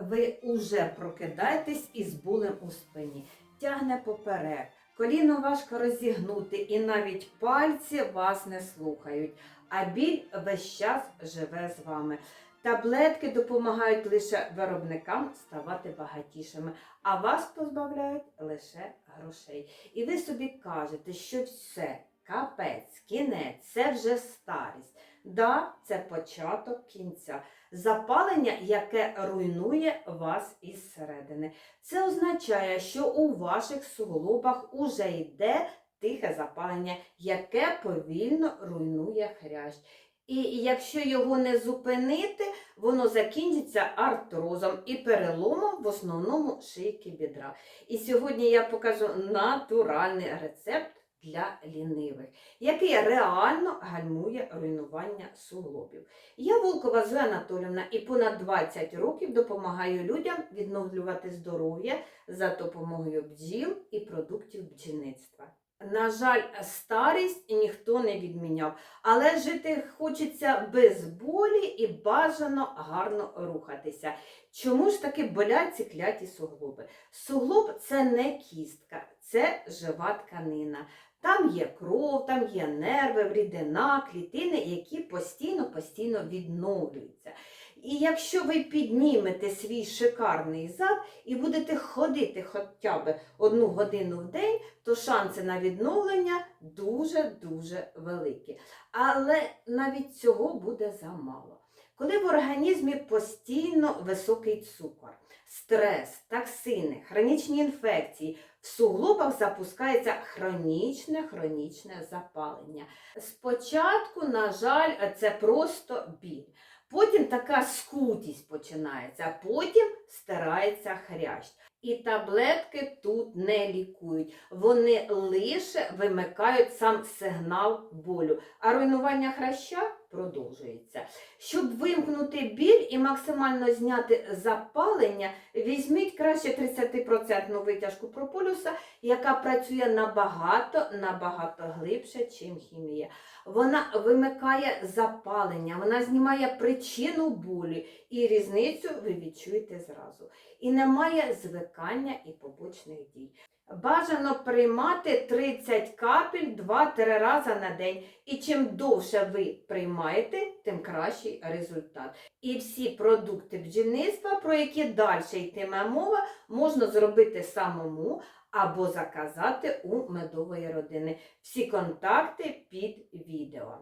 ви уже прокидаєтесь із болем у спині, тягне поперек, коліно важко розігнути, і навіть пальці вас не слухають, а біль весь час живе з вами. Таблетки допомагають лише виробникам ставати багатішими, а вас позбавляють лише грошей. І ви собі кажете, що все, капець, кінець, це вже старість. Да, це початок кінця. Запалення, яке руйнує вас із середини. Це означає, що у ваших суглобах уже йде тихе запалення, яке повільно руйнує хрящ. І якщо його не зупинити, воно закінчиться артрозом і переломом в основному шийки бідра. І сьогодні я покажу натуральний рецепт для лінивих, який реально гальмує руйнування суглобів. Я Волкова Зоя Анатолівна і понад 20 років допомагаю людям відновлювати здоров'я за допомогою бджіл і продуктів бджільництва. На жаль, старість ніхто не відміняв, але жити хочеться без болі і бажано гарно рухатися. Чому ж таки болять ці кляті суглоби? Суглоб це не кістка, це жива тканина. Там є кров, там є нерви, рідина, клітини, які постійно-постійно відновлюються. І якщо ви піднімете свій шикарний зад і будете ходити хоча б одну годину в день, то шанси на відновлення дуже-дуже великі. Але навіть цього буде замало. Коли в організмі постійно високий цукор, стрес, токсини, хронічні інфекції, в суглобах запускається хронічне хронічне запалення. Спочатку, на жаль, це просто біль. Потім така скутість починається, а потім стирається хрящ. І таблетки тут не лікують. Вони лише вимикають сам сигнал болю, а руйнування хряща продовжується. Щоб вимкнути біль і максимально зняти запалення, візьміть краще 30% витяжку прополюса, яка працює набагато, набагато глибше, чим хімія. Вона вимикає запалення, вона знімає причину болю, і різницю ви відчуєте зразу. І немає звикання і побочних дій. Бажано приймати 30 капель 2-3 рази на день. І чим довше ви приймаєте, тим кращий результат. І всі продукти бджільництва, про які далі йтиме мова, можна зробити самому або заказати у медової родини. Всі контакти під відео.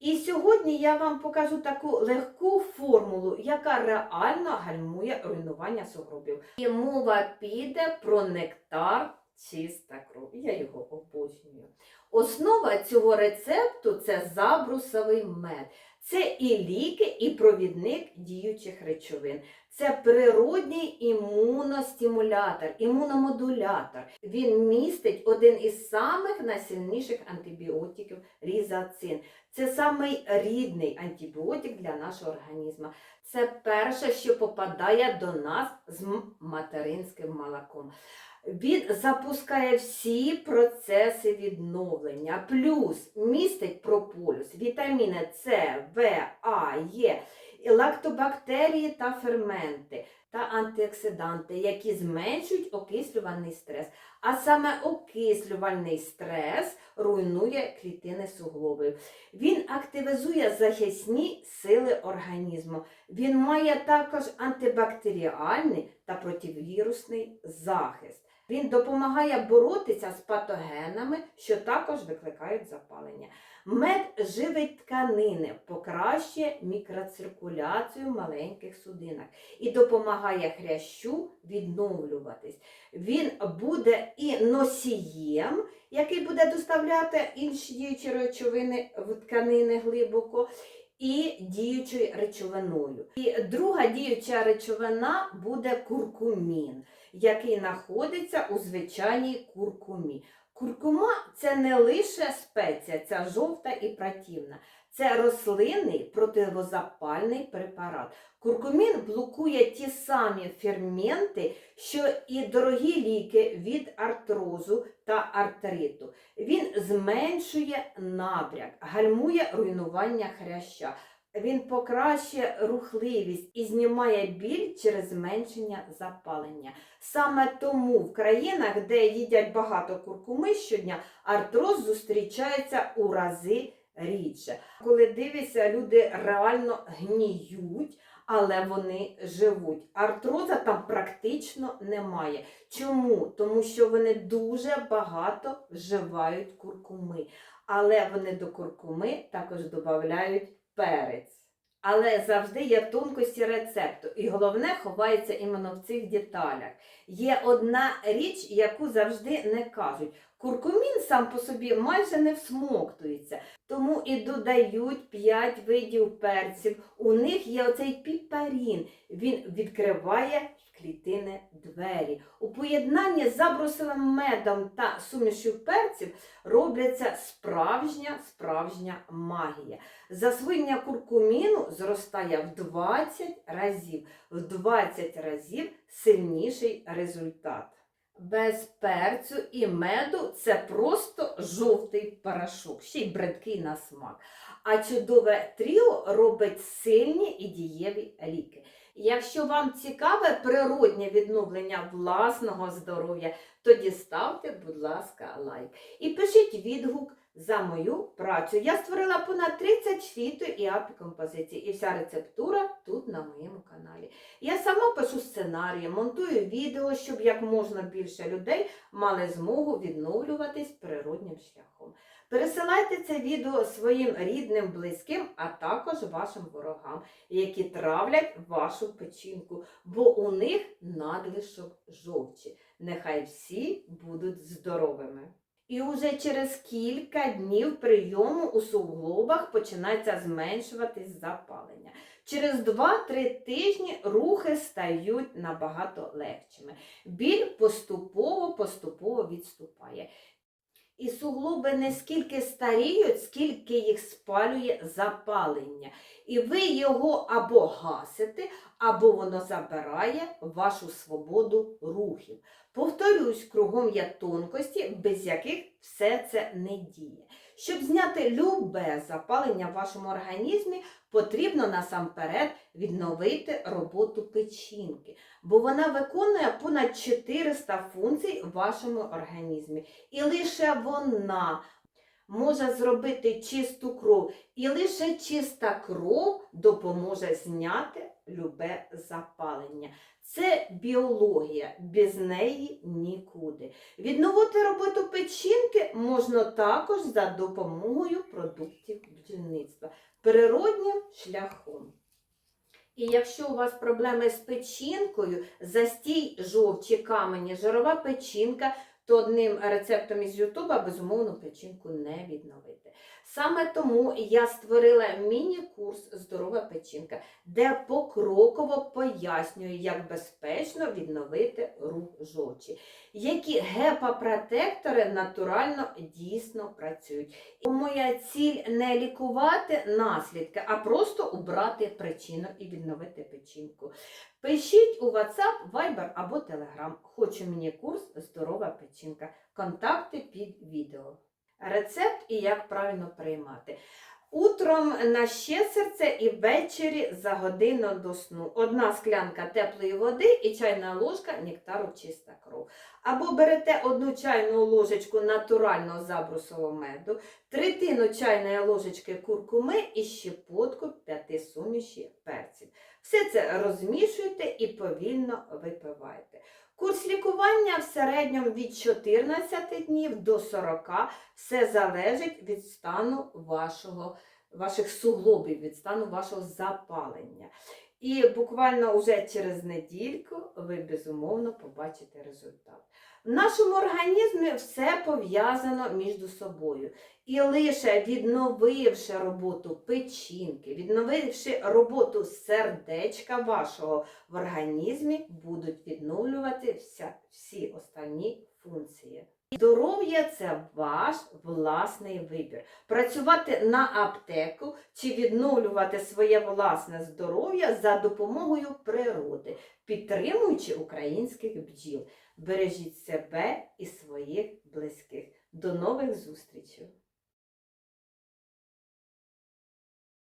І сьогодні я вам покажу таку легку формулу, яка реально гальмує руйнування сугробів. І мова піде про нектар чиста кров. Я його обожнюю. Основа цього рецепту це забрусовий мед. Це і ліки, і провідник діючих речовин. Це природній імуностимулятор, імуномодулятор. Він містить один із самих найсильніших антибіотиків різацин. Це самий рідний антибіотик для нашого організму. Це перше, що попадає до нас з материнським молоком. Він запускає всі процеси відновлення, плюс містить прополюс, вітаміни С, В, А, Е, лактобактерії та ферменти та антиоксиданти, які зменшують окислювальний стрес. А саме окислювальний стрес руйнує клітини суглобів. Він активізує захисні сили організму. Він має також антибактеріальний та противірусний захист. Він допомагає боротися з патогенами, що також викликають запалення. Мед живить тканини, покращує мікроциркуляцію маленьких судинах і допомагає хрящу відновлюватись. Він буде і носієм, який буде доставляти інші діючі речовини в тканини глибоко. І діючою речовиною. І друга діюча речовина буде куркумін, який знаходиться у звичайній куркумі. Куркума це не лише спеція, ця жовта і противна. Це рослинний противозапальний препарат. Куркумін блокує ті самі ферменти, що і дорогі ліки від артрозу та артриту. Він зменшує набряк, гальмує руйнування хряща. Він покращує рухливість і знімає біль через зменшення запалення. Саме тому в країнах, де їдять багато куркуми щодня, артроз зустрічається у рази рідше. Коли дивишся, люди реально гніють, але вони живуть. Артроза там практично немає. Чому? Тому що вони дуже багато вживають куркуми, але вони до куркуми також додають перець. Але завжди є тонкості рецепту, і головне ховається іменно в цих деталях. Є одна річ, яку завжди не кажуть. Куркумін сам по собі майже не всмоктується, тому і додають 5 видів перців. У них є оцей піперін, Він відкриває клітини двері. У поєднанні з забрусовим медом та сумішю перців робляться справжня справжня магія. Засвоєння куркуміну зростає в 20 разів, в 20 разів сильніший результат. Без перцю і меду це просто жовтий порошок, ще й бридкий на смак. А чудове тріо робить сильні і дієві ліки. Якщо вам цікаве природнє відновлення власного здоров'я, тоді ставте, будь ласка, лайк. І пишіть відгук за мою працю. Я створила понад 30 фіто і апікомпозицій, і вся рецептура тут на моєму каналі. Я сама пишу сценарії, монтую відео, щоб як можна більше людей мали змогу відновлюватись природнім шляхом. Пересилайте це відео своїм рідним, близьким, а також вашим ворогам, які травлять вашу печінку, бо у них надлишок жовчі. Нехай всі будуть здоровими. І уже через кілька днів прийому у суглобах починається зменшуватись запалення. Через 2-3 тижні рухи стають набагато легшими. Біль поступово-поступово відступає. І суглоби не скільки старіють, скільки їх спалює запалення. І ви його або гасите, або воно забирає вашу свободу рухів. Повторюсь, кругом є тонкості, без яких все це не діє. Щоб зняти любе запалення в вашому організмі, потрібно насамперед відновити роботу печінки, бо вона виконує понад 400 функцій в вашому організмі. І лише вона може зробити чисту кров, і лише чиста кров допоможе зняти любе запалення. Це біологія, без неї нікуди. Відновити роботу печінки можна також за допомогою продуктів бджільництва природнім шляхом. І якщо у вас проблеми з печінкою, застій жовчі камені, жирова печінка, то одним рецептом із Ютуба безумовно печінку не відновити. Саме тому я створила міні-курс Здорова печінка, де покроково пояснюю, як безпечно відновити рух жовчі, які гепапротектори натурально дійсно працюють. Моя ціль не лікувати наслідки, а просто убрати причину і відновити печінку. Пишіть у WhatsApp, Viber або Telegram. Хочу мені курс Здорова печінка. Контакти під відео. Рецепт і як правильно приймати. Утром на ще серце і ввечері за годину до сну. Одна склянка теплої води і чайна ложка нектару чиста кров. Або берете одну чайну ложечку натурального забрусового меду, третину чайної ложечки куркуми і щепотку п'яти суміші перців. Все це розмішуйте і повільно випивайте. Курс лікування в середньому від 14 днів до 40. Все залежить від стану вашого, ваших суглобів, від стану вашого запалення. І буквально вже через недільку ви безумовно побачите результат. В нашому організмі все пов'язано між собою. І лише відновивши роботу печінки, відновивши роботу сердечка вашого в організмі, будуть відновлювати всі останні функції. Здоров'я це ваш власний вибір. Працювати на аптеку чи відновлювати своє власне здоров'я за допомогою природи, підтримуючи українських бджіл. Бережіть себе і своїх близьких. До нових зустрічей!